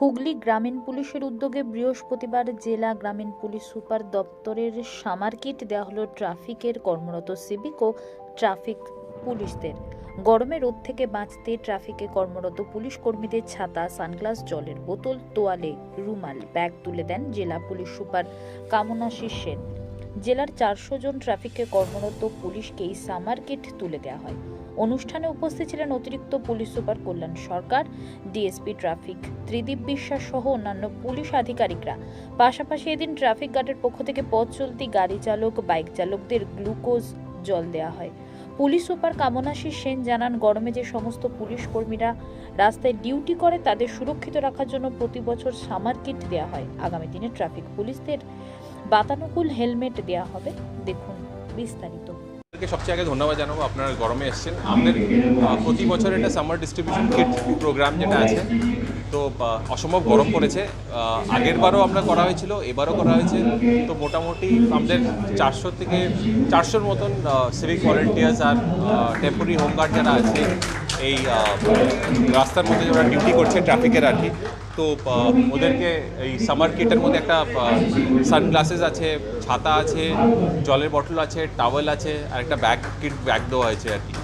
হুগলি গ্রামীণ পুলিশের উদ্যোগে বৃহস্পতিবার জেলা গ্রামীণ পুলিশ সুপার দপ্তরের সামার কিট দেওয়া হলো ট্রাফিকের কর্মরত সিভিক ও ট্রাফিক পুলিশদের। গরমে রোদ থেকে বাঁচতে ট্রাফিকে কর্মরত পুলিশ কর্মীদের ছাতা, সানগ্লাস, জলের বোতল, তোয়ালে রুমাল, ব্যাগ তুলে দেন জেলা পুলিশ সুপার কামনাশিস সেন। জেলার চারশো জন ট্রাফিকে কর্মরত পুলিশকে এই সামার কিট তুলে দেওয়া হয়। অনুষ্ঠানে উপস্থিত ছিলেন অতিরিক্ত police super Kalyan Sarkar, DSP traffic, Tridip Biswas সহ অন্যান্য পুলিশ আধিকারিকরা। পাশাপাশি এদিন ট্রাফিক গার্ডের পক্ষ থেকে পথ চলতি গাড়ি চালক, বাইক চালকদের গ্লুকোজ জল দেওয়া হয়। পুলিশ সুপার কামনাশিস সেন জানান, গরমে যে সমস্ত পুলিশ কর্মীরা রাস্তায় ডিউটি করে তাদের সুরক্ষিত রাখার জন্য প্রতি বছর সামার কিট দেওয়া হয়। আগামী দিনে ট্রাফিক পুলিশদের বাতানুকূল হেলমেট দেওয়া হবে। দেখুন বিস্তারিত। আপনাদেরকে সবচেয়ে আগে ধন্যবাদ জানাব, আপনারা গরমে এসছেন। আমাদের প্রতি বছর এটা সামার ডিস্ট্রিবিউশন কিট প্রোগ্রাম যেটা আছে। তো অসম্ভব গরম পড়েছে। আগের বারও আমরা করা হয়েছিল, এবারও করা হয়েছে। তো মোটামুটি আমাদের চারশো থেকে চারশোর মতন সিভিক ভলেন্টিয়ার্স আর টেম্পোরারি হোমগার্ড যারা আছে এই রাস্তার মধ্যে যারা ডিউটি করছে ট্রাফিকের আর কি, তো ওদেরকে এই সামার কিটের মধ্যে একটা সানগ্লাসেস আছে, ছাতা আছে, জলের বটল আছে টাওয়েল আছে, আর একটা ব্যাগ কিট ব্যাগ দেওয়া হয়েছে আর কি।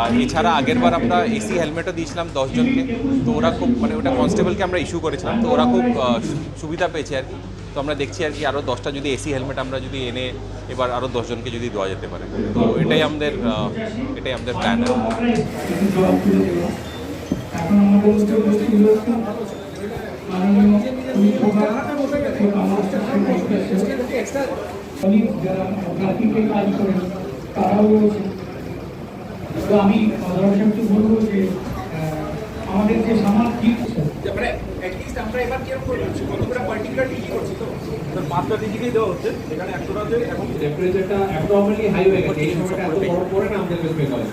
আর এছাড়া আগের বার আমরা এসি হেলমেটও দিয়েছিলাম দশজনকে তো ওরা খুব মানে ওটা কনস্টেবলকে আমরা ইস্যু করেছিলাম, তো ওরা খুব সুবিধা পেয়েছে আর কি। তো আমরা দেখছি আর কি আরও দশটা যদি এসি হেলমেট আমরা যদি এনে এবার আরও দশজনকে যদি দেওয়া যেতে পারে। তো এটাই আমাদের এটাই আমাদের প্ল্যান আমাদের যে মানে অ্যাটলিস্ট আমরা এবার কীরকম করে করছি কতগুলো পার্টিকুলার ডিগ্রি করছি তো? স্যার পাঁচটা ডিগ্রি দেওয়া হচ্ছে এখানে একশোটাতে এখন টেম্পারেচারটা অ্যাবনর্মালি হাই হয়ে গেছে এই সময়টা এত গরম পড়ে না আমাদের ওয়েস্ট বেঙ্গলে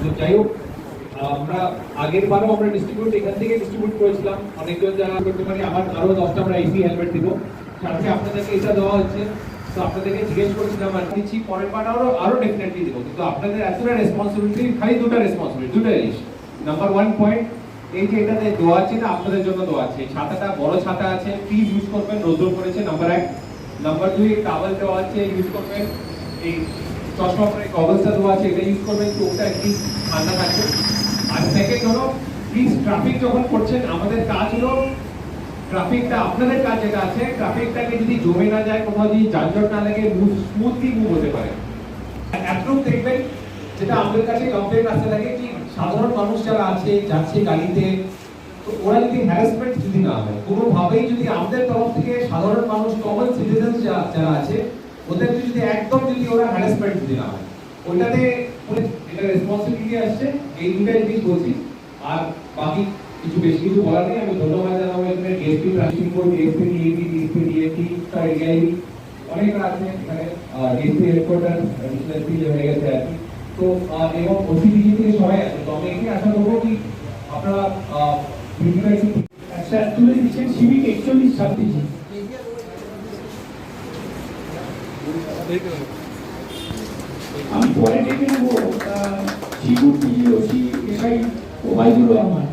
তো যাই হোক আমরা আগের বারও আমরা ডিস্ট্রিবিউট এখান থেকে ডিস্ট্রিবিউট করেছিলাম। অনেকজন যারা করতে পারি আবার আরও দশটা আমরা এসি হেলমেট দিব। সাথে আপনাদেরকে এটা দেওয়া হচ্ছে। তো আপনাদেরকে জিজ্ঞেস করছিলাম আর দিচ্ছি পরের বার আরও আরও ডেফিনেটলি দিব। কিন্তু আপনাদের এতটা রেসপন্সিবিলিটি খালি দুটো রেসপন্সিবিলিটি দুটো জিনিস নাম্বার ওয়ান পয়েন্ট এই যে এটাতে দেওয়া আছে এটা আপনাদের জন্য দেওয়া আছে। ছাতাটা, বড় ছাতা আছে। প্লিজ ইউজ করবেন। রোদ্র করেছে নাম্বার এক। নাম্বার দুই টাওয়েল দেওয়া আছে ইউজ করবেন। এই চশমা পরে গগলসটা দেওয়া আছে, এটা ইউজ করবেন। চোখটা একটু ঠান্ডা থাকবে। আর সেকেন্ড হলো প্লিজ ট্রাফিক যখন করছেন, আমাদের কাজ হলো ট্রাফিকটা আপনাদের কাজ যেটা আছে ট্রাফিকটাকে যদি জমে না যায়, কোথাও যদি যানজট না লাগে মুভ স্মুথলি মুভ হতে পারে। অ্যাপ্রুভ দেখবেন, যেটা আমাদের কাছে কমপ্লেন আসতে লাগে কি সাধারণ মানুষ যারা আছে, যাচ্ছে গাড়িতে, তো ওরা যদি হ্যারাসমেন্ট যদি না হয়, কোনোভাবেই যদি আমাদের তরফ থেকে সাধারণ মানুষ কমন সিটিজেন যারা আছে ওদেরকে যদি একদম যদি ওরা হ্যারাসমেন্ট যদি না হয়, ওইটাতে এটা রেসপন্সিবিলিটি আসছে, এই দুটা জিনিস বলছি। আর বাকি কিছু বেশি কিছু বলার নেই, আমি ধন্যবাদ জানাব এখানে DSP traffic code DSP DAP DSP DAP sorry DIB অনেকরা আছে এখানে ডিএসপি হেডকোয়ার্টার ডিএসপি হয়ে গেছে আর কি। তো এবং ওসিডি থেকে সবাই আছে তো আমি এখানে আশা করব কি আপনারা তুলে দিচ্ছেন। একচল্লিশ আমি পরে ডেকে নেব। Security OC SI Obaidur Rahman